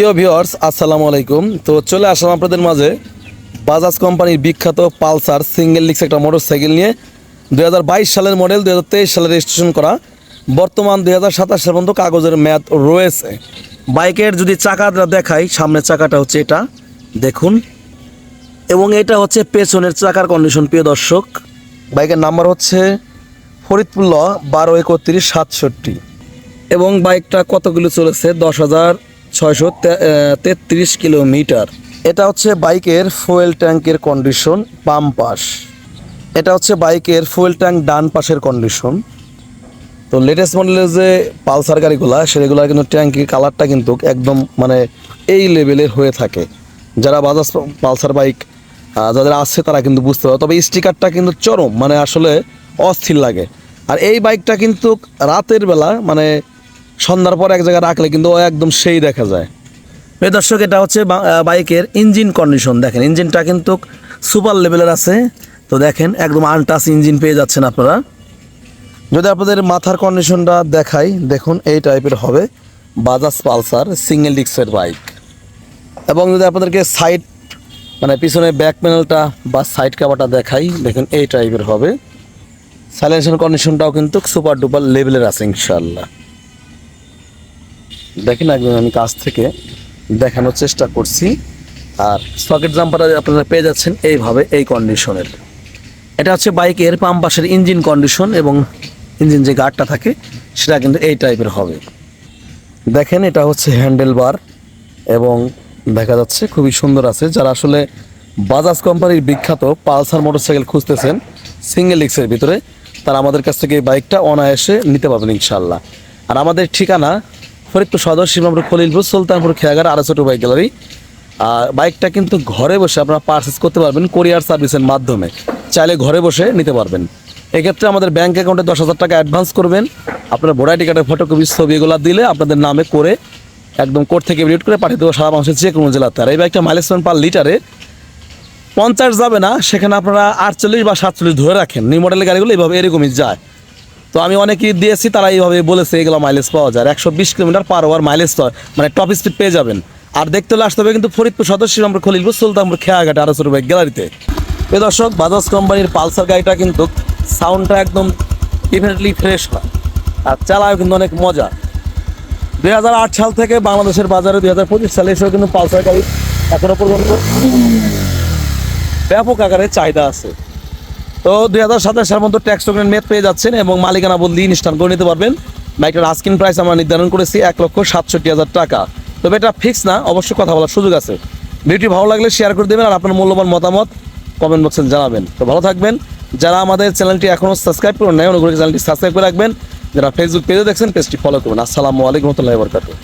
প্রিয় ভিউয়ার্স, আসসালামু আলাইকুম। তো চলে আসলাম আপনাদের মাঝে বাজাজ কোম্পানির বিখ্যাত পালসার সিঙ্গেল লিক্স একটা মোটর সাইকেল নিয়ে দু হাজার বাইশ সালের মডেল দু হাজার তেইশ সালে রেজিস্ট্রেশন করা। বর্তমান দুই হাজার সাতাশ পর্যন্ত কাগজের ম্যাথ রয়েছে। বাইকের যদি চাকাটা দেখাই, সামনের চাকাটা হচ্ছে এটা। দেখুন। এবং এটা হচ্ছে পেছনের চাকার কন্ডিশন প্রিয় দর্শক। বাইকের নাম্বার হচ্ছে ফরিদপুর ল বারো একত্রিশ সাতষট্টি। এবং বাইকটা কত কিলো চলেছে? দশ হাজার ছয়শো তেত্রিশ কিলোমিটার। এটা হচ্ছে বাইকের ফুয়েল ট্যাঙ্কের কন্ডিশন বাম পাশ। এটা হচ্ছে বাইকের ফুয়েল ট্যাঙ্ক ডান পাশের কন্ডিশন। তো লেটেস্ট মডেলের যে পালসার গাড়িগুলা সেগুলো কিন্তু ট্যাঙ্কির কালারটা কিন্তু একদম মানে এই লেভেলের হয়ে থাকে। যারা বাজাজ পালসার বাইক যাদের আছে তারা কিন্তু বুঝতে পারে তবে স্টিকারটা কিন্তু চরম মানে আসলে অস্থির লাগে। আর এই বাইকটা কিন্তু রাতের বেলা মানে সন্ধ্যার পর এক জায়গায় রাখলে কিন্তু একদম সেই দেখা যায়। এই দর্শক, এটা হচ্ছে বাইকের ইঞ্জিন কন্ডিশন দেখেন, ইঞ্জিনটা কিন্তু সুপার লেভেলের আছে। তো দেখেন, একদম আনটাচ ইঞ্জিন পেয়ে যাচ্ছেন আপনারা। যদি আপনাদের মাথার কন্ডিশনটা দেখাই, দেখুন, এই টাইপের হবে বাজাজ পালসার সিঙ্গেল ডিক্সের বাইক এবং যদি আপনাদেরকে সাইড মানে পিছনে ব্যাক প্যানেলটা বা সাইড কাভারটা দেখাই, দেখুন, এই টাইপের হবে। সাইলেন্সের কন্ডিশনটাও কিন্তু সুপার ডুপার লেভেলের আছে ইনশাল্লাহ দেখেন একদম আমি কাছ থেকে দেখানোর চেষ্টা করছি। আর সকেট জাম্পারটা আপনারা পেয়ে যাচ্ছেন এইভাবে, এই কন্ডিশনের। এটা হচ্ছে বাইকের পাম পাশের ইঞ্জিন কন্ডিশন এবং ইঞ্জিন যে গার্ডটা থাকে, সেটা কিন্তু এই টাইপের হবে। দেখেন এটা হচ্ছে হ্যান্ডেল বার এবং দেখা যাচ্ছে খুবই সুন্দর আছে। যারা আসলে বাজাজ কোম্পানির বিখ্যাত পালসার মোটরসাইকেল খুঁজতেছেন, সিঙ্গেল লিক্সের ভিতরে, তারা আমাদের কাছ থেকে এই বাইকটা অনায়াসে নিতে পারবেন ইনশাল্লাহ আর আমাদের ঠিকানা ফরিদপুর সদর শিবনাপুর খলিলপুর, সুলতানপুর খেয়াঘাট আরও ছোটো বাইক গ্যালারি আর বাইকটা কিন্তু ঘরে বসে আপনারা পারচেস করতে পারবেন কোরিয়ার সার্ভিসের মাধ্যমে। চাইলে ঘরে বসে নিতে পারবেন। এক্ষেত্রে আমাদের ব্যাঙ্ক অ্যাকাউন্টে দশ হাজার টাকা অ্যাডভান্স করবেন। আপনার ভোটার টিকাটের ফটোকপি ছবি এগুলো দিলে আপনাদের নামে করে একদম কোর্ট থেকে ভিডিও করে পাঠিয়ে দেবো সারা বাংলাদেশের যে কোনো জেলাতে। আর এই বাইকটা মাইলেজ পান পার লিটারে পঞ্চাশ যাবে না, সেখানে আপনারা আটচল্লিশ বা সাতচল্লিশ ধরে রাখেন। নিউ মডেলের গাড়িগুলো এইভাবে এরকমই যায়। তো আমি অনেকেই দিয়েছি, তারা এইভাবে বলেছে, এগুলো মাইলেজ পাওয়া যায়। একশো বিশ কিলোমিটার পার ওয়ার মাইলেজ মানে টপ স্পিড পেয়ে যাবেন। আর দেখতে হলে আসতে হবে কিন্তু ফরিদপুর সদস্য আমরা খলিলপুর, সুলতানপুর, খেয়াঘাট আরও বাইক গ্যালারিতে। এ দর্শক বাজাজ কোম্পানির পালসার গাড়িটা কিন্তু সাউন্ডটা একদম ডেফিনেটলি ফ্রেশ হয়। আর চালায় কিন্তু অনেক মজা। দুই হাজার আট সাল থেকে বাংলাদেশের বাজারে দুই হাজার পঁচিশ সালে এসেও কিন্তু পালসার গাড়ি এখনও পর্যন্ত ব্যাপক আকারে চাহিদা আছে। তো দুই হাজার সাতাশ সালের মধ্যে ট্যাক্স টোকেন মেদ পেয়ে যাচ্ছেন এবং মালিকানা বদলি ইনস্টল করে নিতে পারবেন। বাইকটার আস্কিন প্রাইস আমরা নির্ধারণ করেছি এক লক্ষ সাতষট্টি হাজার টাকা। তবে এটা ফিক্স না, অবশ্যই কথা বলার সুযোগ আছে। ভিডিওটি ভালো লাগলে শেয়ার করে দেবেন আর আপনার মূল্যবান মতামত কমেন্ট বক্সে জানাবেন। তো ভালো থাকবেন। যারা আমাদের চ্যানেলটি এখনও সাবস্ক্রাইব করুন নাই, অনুগ্রহ চ্যানেলটি সাবস্ক্রাইব করে রাখবেন। যারা ফেসবুক পেজে দেখছেন পেজটি ফলো করবেন। আসসালামু আলাইকুম রহমতুল্লাহ বরকাতুহ।